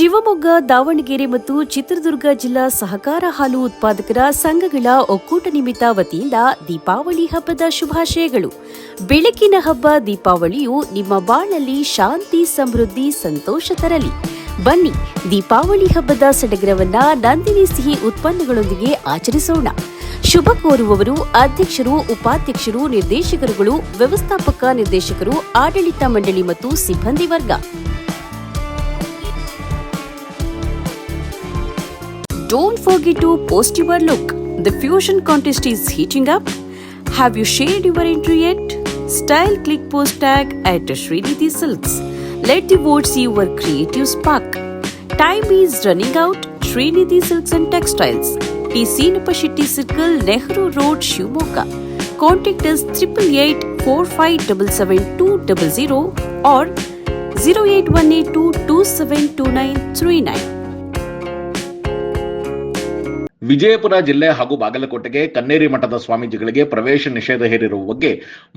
ಶಿವಮೊಗ್ಗ, ದಾವಣಗೆರೆ ಮತ್ತು ಚಿತ್ರದುರ್ಗ ಜಿಲ್ಲಾ ಸಹಕಾರ ಹಾಲು ಉತ್ಪಾದಕರ ಸಂಘಗಳ ಒಕ್ಕೂಟ ನಿಮಿತ್ತ ವತಿಯಿಂದ ದೀಪಾವಳಿ ಹಬ್ಬದ ಶುಭಾಶಯಗಳು. ಬೆಳಕಿನ ಹಬ್ಬ ದೀಪಾವಳಿಯು ನಿಮ್ಮ ಬಾಳಲ್ಲಿ ಶಾಂತಿ, ಸಮೃದ್ಧಿ, ಸಂತೋಷ ತರಲಿ. ಬನ್ನಿ, ದೀಪಾವಳಿ ಹಬ್ಬದ ಸಡಗರವನ್ನ ನಂದಿನಿ ಸಿಹಿ ಉತ್ಪನ್ನಗಳೊಂದಿಗೆ ಆಚರಿಸೋಣ. ಶುಭ ಕೋರುವವರು ಅಧ್ಯಕ್ಷರು, ಉಪಾಧ್ಯಕ್ಷರು, ನಿರ್ದೇಶಕರುಗಳು, ವ್ಯವಸ್ಥಾಪಕ ನಿರ್ದೇಶಕರು, ಆಡಳಿತ ಮಂಡಳಿ ಮತ್ತು ಸಿಬ್ಬಂದಿ ವರ್ಗ. Don't forget to post your look. The fusion contest is heating up. Have you shared your entry yet? Style click post tag at Shrinidhi Silks. Let the world see your creative spark. Time is running out. Shrinidhi Silks and Textiles. TC Nupashitti Circle, Nehru Road, Shumoka. Contact us 888 4577200 or 0818227939. Vijayapura ಜಿಲ್ಲೆ ಹಾಗೂ ಬಾಗಲಕೋಟೆಗೆ ಕನ್ನೇರಿ ಮಠದ ಸ್ವಾಮೀಜಿಗಳಿಗೆ ಪ್ರವೇಶ ನಿಷೇಧ ಹೇರಿರುವ ಬಗ್ಗೆ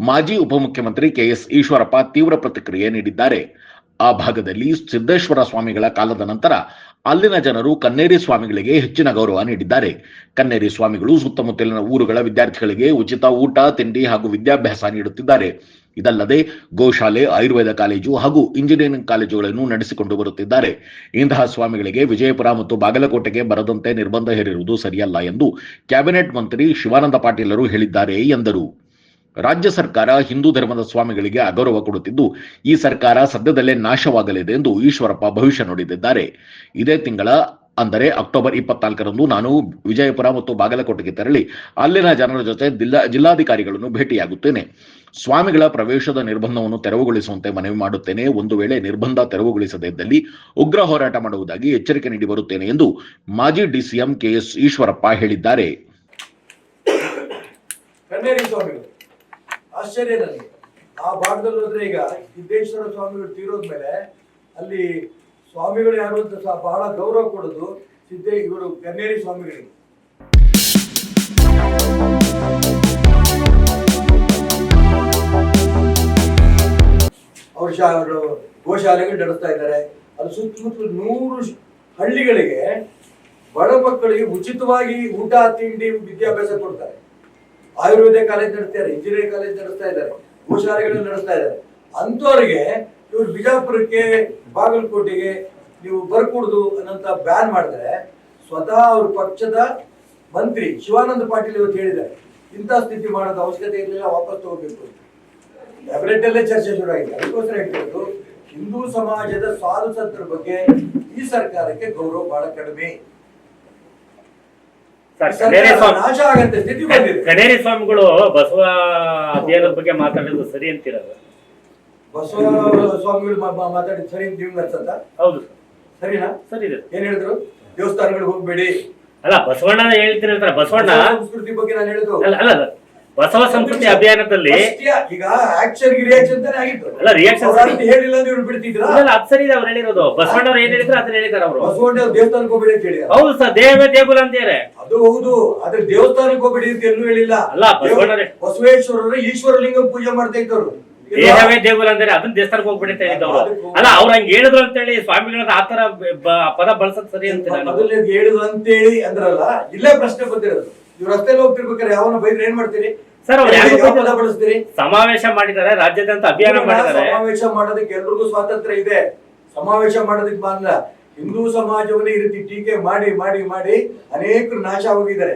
ಮಾಜಿ ಉಪಮುಖ್ಯಮಂತ್ರಿ KS Eshwarappa ತೀವ್ರ ಪ್ರತಿಕ್ರಿಯೆ ನೀಡಿದ್ದಾರೆ. ಆ ಭಾಗದಲ್ಲಿ ಸಿದ್ದೇಶ್ವರ ಸ್ವಾಮಿಗಳ ಕಾಲದ ನಂತರ ಅಲ್ಲಿನ ಜನರು ಕನ್ನೇರಿ ಸ್ವಾಮಿಗಳಿಗೆ ಹೆಚ್ಚಿನ ಗೌರವ ನೀಡಿದ್ದಾರೆ. ಕನ್ನೇರಿ ಸ್ವಾಮಿಗಳು ಸುತ್ತಮುತ್ತಲಿನ ಊರುಗಳ ವಿದ್ಯಾರ್ಥಿಗಳಿಗೆ ಉಚಿತ ಊಟ, ತಿಂಡಿ ಹಾಗೂ ವಿದ್ಯಾಭ್ಯಾಸ ನೀಡುತ್ತಿದ್ದಾರೆ. ಇದಲ್ಲದೆ ಗೋಶಾಲೆ, ಆಯುರ್ವೇದ ಕಾಲೇಜು ಹಾಗೂ ಇಂಜಿನಿಯರಿಂಗ್ ಕಾಲೇಜುಗಳನ್ನು ನಡೆಸಿಕೊಂಡು ಬರುತ್ತಿದ್ದಾರೆ. ಇಂತಹ ಸ್ವಾಮಿಗಳಿಗೆ ವಿಜಯಪುರ ಮತ್ತು ಬಾಗಲಕೋಟೆಗೆ ಬರದಂತೆ ನಿರ್ಬಂಧ ಹೇರಿರುವುದು ಸರಿಯಲ್ಲ ಎಂದು ಕ್ಯಾಬಿನೆಟ್ ಮಂತ್ರಿ ಶಿವಾನಂದ ಪಾಟೀಲರು ಹೇಳಿದ್ದಾರೆ ಎಂದರು. ರಾಜ್ಯ ಸರ್ಕಾರ ಹಿಂದೂ ಧರ್ಮದ ಸ್ವಾಮಿಗಳಿಗೆ ಅಗೌರವ ಕೊಡುತ್ತಿದ್ದು, ಈ ಸರ್ಕಾರ ಸದ್ಯದಲ್ಲೇ ನಾಶವಾಗಲಿದೆ ಎಂದು ಈಶ್ವರಪ್ಪ ಭವಿಷ್ಯ ನುಡಿದಿದ್ದಾರೆ. ಇದೇ ತಿಂಗಳ ಅಂದರೆ ಅಕ್ಟೋಬರ್ ಇಪ್ಪತ್ನಾಲ್ಕರಂದು ನಾನು ವಿಜಯಪುರ ಮತ್ತು ಬಾಗಲಕೋಟೆಗೆ ತೆರಳಿ ಅಲ್ಲಿನ ಜನರ ಜೊತೆ ಜಿಲ್ಲಾ ಜಿಲ್ಲಾಧಿಕಾರಿಗಳನ್ನು ಭೇಟಿಯಾಗುತ್ತೇನೆ. ಸ್ವಾಮಿಗಳ ಪ್ರವೇಶದ ನಿರ್ಬಂಧವನ್ನು ತೆರವುಗೊಳಿಸುವಂತೆ ಮನವಿ ಮಾಡುತ್ತೇನೆ. ಒಂದು ವೇಳೆ ನಿರ್ಬಂಧ ತೆರವುಗೊಳಿಸದೇ ಇದ್ದಲ್ಲಿ ಉಗ್ರ ಹೋರಾಟ ಮಾಡುವುದಾಗಿ ಎಚ್ಚರಿಕೆ ನೀಡಿ ಬರುತ್ತೇನೆ ಎಂದು ಮಾಜಿ ಡಿಸಿಎಂ ಕೆಎಸ್ ಈಶ್ವರಪ್ಪ ಹೇಳಿದ್ದಾರೆ. ಆಶ್ಚರ್ಯ ನನಗೆ ಆ ಭಾಗದಲ್ಲಿ ಹೋದ್ರೆ ಈಗ ಸಿದ್ದೇಶ್ವರ ಸ್ವಾಮಿಗಳು ತೀರೋದ್ಮೇಲೆ ಅಲ್ಲಿ ಸ್ವಾಮಿಗಳು ಯಾರು ಅಂತ ಸಹ ಬಹಳ ಗೌರವ ಕೊಡೋದು ಸಿದ್ದೇ ಇವರು ಕನ್ನೇರಿ ಸ್ವಾಮಿಗಳಿಗೆ. ಅವರು ಶಾ ಗೋಶಾಲೆಗಳು ನಡೆಸ್ತಾ ಇದ್ದಾರೆ. ಅದು ಸುತ್ತಮುತ್ತಲು ನೂರು ಹಳ್ಳಿಗಳಿಗೆ ಬಡ ಮಕ್ಕಳಿಗೆ ಉಚಿತವಾಗಿ ಊಟ, ತಿಂಡಿ, ವಿದ್ಯಾಭ್ಯಾಸ ಕೊಡ್ತಾರೆ. ಆಯುರ್ವೇದ ಕಾಲೇಜ್ ನಡೆಸ್ತಾರೆ ಇಂಜಿನಿಯರಿಂಗ್ ಕಾಲೇಜ್ ನಡೆಸ್ತಾ ಇದ್ದಾರೆ ಗೋಶಾಲೆಗಳನ್ನು ನಡೆಸ್ತಾ ಇದ್ದಾರೆ. ಅಂತವರಿಗೆ ಇವ್ರು ಬಿಜಾಪುರಕ್ಕೆ, ಬಾಗಲಕೋಟೆಗೆ ನೀವು ಬರ್ಕೂಡ್ದು ಅನ್ನಂತ ಬ್ಯಾನ್ ಮಾಡಿದ್ರೆ ಸ್ವತಃ ಅವ್ರ ಪಕ್ಷದ ಮಂತ್ರಿ ಶಿವಾನಂದ ಪಾಟೀಲ್ ಇವತ್ತು ಹೇಳಿದ್ದಾರೆ. ಇಂಥ ಸ್ಥಿತಿ ಮಾಡೋದು ಅವಶ್ಯಕತೆ ಇರಲಿಲ್ಲ, ವಾಪಸ್ ತಗೋಬೇಕು ಕ್ಯಾಬಿನೆಟ್ ಅಲ್ಲೇ ಚರ್ಚೆ ಶುರು ಆಗಿದೆ ಅದಕ್ಕೋಸ್ಕರ ಹೇಳ್ತಿರೋದು ಹಿಂದೂ ಸಮಾಜದ ಸಾಧು ಸಂತರ ಬಗ್ಗೆ ಈ ಸರ್ಕಾರಕ್ಕೆ ಗೌರವ ಬಹಳ ಕಡಿಮೆ ಸರ್, ಈ ಕಡೇರಿ ಸರ್ಕಾರ ಸ್ವಾಮಿ ನಾಶ ಆಗಂತ ಸ್ಥಿತಿ ಬಂದಿದೆ ಕಡೇರಿ ಸ್ವಾಮಿಗಳು ಬಸವ ಅಧ್ಯಯನದ ಬಗ್ಗೆ ಮಾತಾಡೋದು ಸರಿ ಅಂತೀರ ಬಸವ ಸ್ವಾಮಿಗಳು ಮಾ- ಮಾ- ಸರಿ ಅಂತ ನಿಮ್ಗೆ ಅನ್ಸತ್ತ? ಹೌದು ಸರಿನಾ? ಸರಿ ಇದೆ. ಏನ್ ಹೇಳಿದ್ರು? ದೇವಸ್ಥಾನಗಳಿಗೆ ಹೋಗ್ಬೇಡಿ. ಅಲ್ಲ ಬಸವಣ್ಣ ಹೇಳ್ತೀನಿ ಅಂತಾರೆ. ಬಸವಣ್ಣ ಬಸವ ಸಂಸ್ಕೃತಿ ಬಗ್ಗೆ ನಾನು ಹೇಳಿದ್ರು ಅಲ್ಲ ಅಲ್ಲ. ಬಸವ ಸಂಸ್ಕೃತಿ ಅಭಿಯಾನದಲ್ಲಿ ಈಗ ಆಕ್ಷನ್ ರಿಯಾಕ್ಷನ್ ಆಗಿತ್ತು ಅಲ್ಲ, ರಿಯಾಕ್ಷನ್ ಹೇಳಿಲ್ಲ ಇವ್ರು ಬಿಡ್ತಿದ್ರ? ಇಲ್ಲ, ಅದ್ ಸರಿ ಅವ್ರು ಹೇಳಿರೋದು. ಬಸವಣ್ಣವ್ರು ಏನ್ ಹೇಳಿದ್ರು ಅದನ್ನ ಹೇಳಿದಾರೆ ಅವರು. ಬಸವಣ್ಣ ದೇವಸ್ಥಾನಕ್ಕೆ ಹೋಗ್ಬೇಡಿ ಅಂತ ಹೇಳಿ ಹೌದು ಸರ್ ದೇವೇ ದೇಗುಲ ಅಂತಾರೆ ಅದು ಹೌದು ಆದ್ರೆ ದೇವಸ್ಥಾನಕ್ಕೆ ಹೋಗ್ಬೇಡಿ ಅಂತ ಎಲ್ಲೂ ಹೇಳಿಲ್ಲ. ಅಲ್ಲ, ಬಸವಣ್ಣರೇ- ದೇವ- ಈಶ್ವರ ಈಶ್ವರಲಿಂಗ ಪೂಜೆ ಮಾಡ್ತಾ ಇದ್ದವರು. ದೇಹವೇ ದೇಗುಲ ಅಂದ್ರೆ ಅದನ್ನ ದೇವಸ್ಥಾನಕ್ಕೆ ಹೋಗ್ಬಿಡಿ ಅಂತ ಹೇಳಿದ್ರು ಅಲ್ಲ ಅವ್ರ ಹಂಗ ಹೇಳಿದ್ರು ಅಂತ ಹೇಳಿ ಸ್ವಾಮಿಗಳ ಆತರ ಪದ ಬಳಸದ್ ಸರಿ ಅಂತ ಹೇಳಿದ್ರು ಅಂತೇಳಿ ಅಂದ್ರಲ್ಲ ಇಲ್ಲೇ ಪ್ರಶ್ನೆ ಬಂದಿರೋದು. ನೀವು ರಸ್ತೆಯಲ್ಲಿ ಹೋಗ್ತಿರ್ಬೇಕಾದ್ರೆ ಯಾವನ ಬೈದ್ರೆ ಏನ್ ಮಾಡ್ತೀರಿ? ಸರ್, ಅವ್ರು ಯಾರಿಗೂ ಯಾವ ಪದ ಬೈದಿಲ್ಲ. ಬಳಸ್ತೀರಿ ಸಮಾವೇಶ ಮಾಡಿದ್ದಾರೆ ರಾಜ್ಯಾದ್ಯಂತ ಅಭಿಯಾನ ಮಾಡಿದ್ದಾರೆ. ಸಮಾವೇಶ ಮಾಡೋದಕ್ಕೆ ಎಲ್ರಿಗೂ ಸ್ವಾತಂತ್ರ್ಯ ಇದೆ. ಸಮಾವೇಶ ಮಾಡೋದಕ್ಕೆ ಮಾತ್ರ ಹಿಂದೂ ಸಮಾಜವನ್ನೇ ಈ ರೀತಿ ಟೀಕೆ ಮಾಡಿ ಮಾಡಿ ಮಾಡಿ ಅನೇಕರು ನಾಶ ಹೋಗಿದ್ದಾರೆ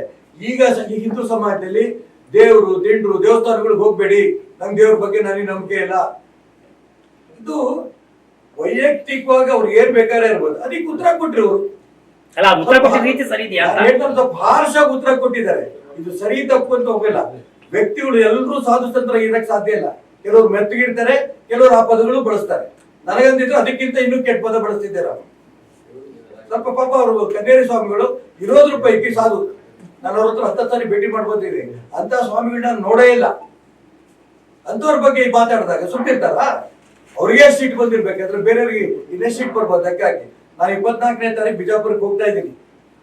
ಈಗ ಹಿಂದೂ ಸಮಾಜದಲ್ಲಿ ದೇವರು ದಿಂಡ್ರು ದೇವಸ್ಥಾನಗಳಿಗೆ ಹೋಗ್ಬೇಡಿ. ನಂಗೆ ದೇವ್ರ ಬಗ್ಗೆ ನನಗೆ ನಂಬಿಕೆ ಇಲ್ಲ. ಇದು ವೈಯಕ್ತಿಕವಾಗಿ ಅವ್ರಿಗೆ ಏನ್ ಬೇಕಾದ್ರೆ ಇರ್ಬೋದು. ಅದಕ್ಕೆ ಉತ್ತರ ಕೊಟ್ರಿ ಅವರು. ಅಲ್ಲ ಉತ್ತರ ಕೊಟ್ಟಿದ್ದ ರೀತಿ ಸರಿ ಇದೆಯಾ ಉತ್ತರ ಕೊಟ್ಟಿದ್ದಾರೆ. ಇದು ಸರಿ ತಪ್ಪು ಅಂತ ಹೋಗಿಲ್ಲ ವ್ಯಕ್ತಿಗಳು ಎಲ್ಲರೂ ಸಾಧು ಸಂತರ ಇರಕ್ ಸಾಧ್ಯ ಇಲ್ಲ. ಕೆಲವರು ಮೆತ್ತಗಿಡ್ತಾರೆ ಕೆಲವರು ಆ ಪದಗಳು ಬಳಸ್ತಾರೆ. ನನಗಂದಿದ್ರು ಅದಕ್ಕಿಂತ ಇನ್ನೂ ಕೆಟ್ಟ ಪದ ಬಳಸ್ತಿದ್ದಾರೆ. ಸ್ವಲ್ಪ ಪಾಪ ಅವರು ಕನ್ನೇರಿ ಸ್ವಾಮಿಗಳು ಇರೋದ್ರ ಪೈಕಿ ಸಾಧು. ನಾನು ಅವ್ರ ಹತ್ರ ಹತ್ತ ಸಾರಿ ಭೇಟಿ ಮಾಡ್ಬೋದಿದೆ ಅಂತ ಸ್ವಾಮಿಗಳನ್ನ ನಾನು ನೋಡೇ ಇಲ್ಲ. ಅಂತವ್ರ ಬಗ್ಗೆ ಮಾತಾಡಿದಾಗ ಸುಟ್ಟಿರ್ತಾರ ಅವ್ರಿಗೆ ಸೀಟ್ ಬಂದಿರ್ಬೇಕಾದ್ರೆ ಬೇರೆಯವ್ರಿಗೆ ಇನ್ನೇ ಸೀಟ್ ಬರ್ಬೋದು ಅದಕ್ಕಾಗಿ ಹಾಕಿ. ನಾನು ಇಪ್ಪತ್ನಾಲ್ಕನೇ ತಾರೀಕು ಬಿಜಾಪುರಕ್ಕೆ ಹೋಗ್ತಾ ಇದ್ದೀನಿ.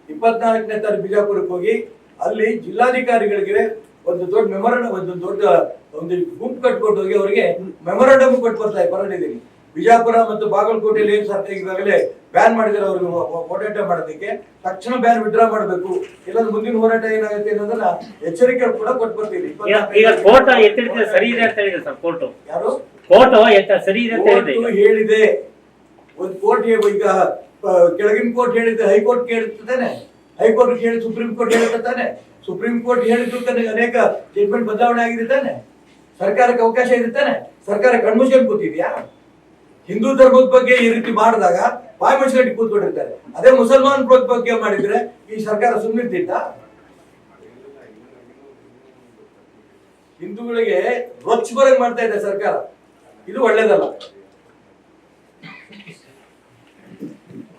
ಇಪ್ಪತ್ನಾಲ್ಕನೇ ತಾರೀಕು ಬಿಜಾಪುರಕ್ಕೆ ಹೋಗಿ ಅಲ್ಲಿ ಜಿಲ್ಲಾಧಿಕಾರಿಗಳಿಗೆ ಒಂದು ದೊಡ್ಡ ಮೆಮೊರಂಡಮ್ ಒಂದು ದೊಡ್ಡ ಒಂದು ಗುಂಪು ಕಟ್ಕೊಂಡು ಹೋಗಿ ಅವರಿಗೆ ಮೆಮೊರಂಡಮ್ ಕೊಟ್ಟು ಬರ್ತಾ ಹೊರಟಿದ್ದೀನಿ ಬಿಜಾಪುರ ಮತ್ತು ಬಾಗಲಕೋಟೆಯಲ್ಲಿ ಏನ್ ಸಾಧ್ಯ ಈಗಾಗಲೇ ಬ್ಯಾನ್ ಮಾಡಿದ್ದಾರೆ ಅವ್ರಿಗೆ ಹೋರಾಟ ಮಾಡೋದಕ್ಕೆ. ತಕ್ಷಣ ಬ್ಯಾನ್ ವಿಡ್ರಾ ಮಾಡಬೇಕು. ಇಲ್ಲಾಂದ್ರೆ ಮುಂದಿನ ಹೋರಾಟ ಏನಾಗುತ್ತೆ ಅನ್ನೋದನ್ನ ಎಚ್ಚರಿಕೆ ಕೂಡ ಕೊಟ್ಟು ಬರ್ತೀನಿ ಸರಿ ಇದೆ ಅಂತ ಹೇಳಿದೆ ಸರ್ ಕೋರ್ಟ್. ಯಾರು? ಕೋರ್ಟ್ ಸರಿ ಇದೆ ಹೇಳಿದೆ. ಒಂದು ಕೋರ್ಟ್ ಈಗ ಕೆಳಗಿನ ಕೋರ್ಟ್ ಹೇಳಿದ್ರೆ ಹೈಕೋರ್ಟ್ ಕೇಳುತ್ತಾನೆ ಹೈಕೋರ್ಟ್ ಹೇಳಿ ಸುಪ್ರೀಂ ಕೋರ್ಟ್ ಹೇಳುತ್ತೆ ತಾನೆ. ಸುಪ್ರೀಂ ಕೋರ್ಟ್ ಹೇಳಿದ್ರು ತಾನೆ ಅನೇಕ ಜಡ್ಮೆಂಟ್ ಬದಲಾವಣೆ ಆಗಿದೆ ತಾನೆ. ಸರ್ಕಾರಕ್ಕೆ ಅವಕಾಶ ಇದೆ ತಾನೆ. ಸರ್ಕಾರ ಕಣ್ಮುಚ್ಕೊಂಡು ಕೂತಿದ್ಯಾ? ಹಿಂದೂ ಧರ್ಮದ ಬಗ್ಗೆ ಈ ರೀತಿ ಮಾಡಿದಾಗ ಬಾಯಿ ಮುಚ್ಚಿ ಕೂತ್ಕೊಂಡಿರ್ತಾರೆ. ಅದೇ ಮುಸಲ್ಮಾನ್ ಬಗ್ಗೆ ಮಾಡಿದ್ರೆ ಈ ಸರ್ಕಾರ ಸುಮ್ಮನಿರ್ತಿತ್ತ ಹಿಂದೂಗಳಿಗೆ ರೊಚ್ಚ ಬರಂಗ್ ಮಾಡ್ತಾ ಇದೆ ಸರ್ಕಾರ. ಇದು ಒಳ್ಳೇದಲ್ಲ.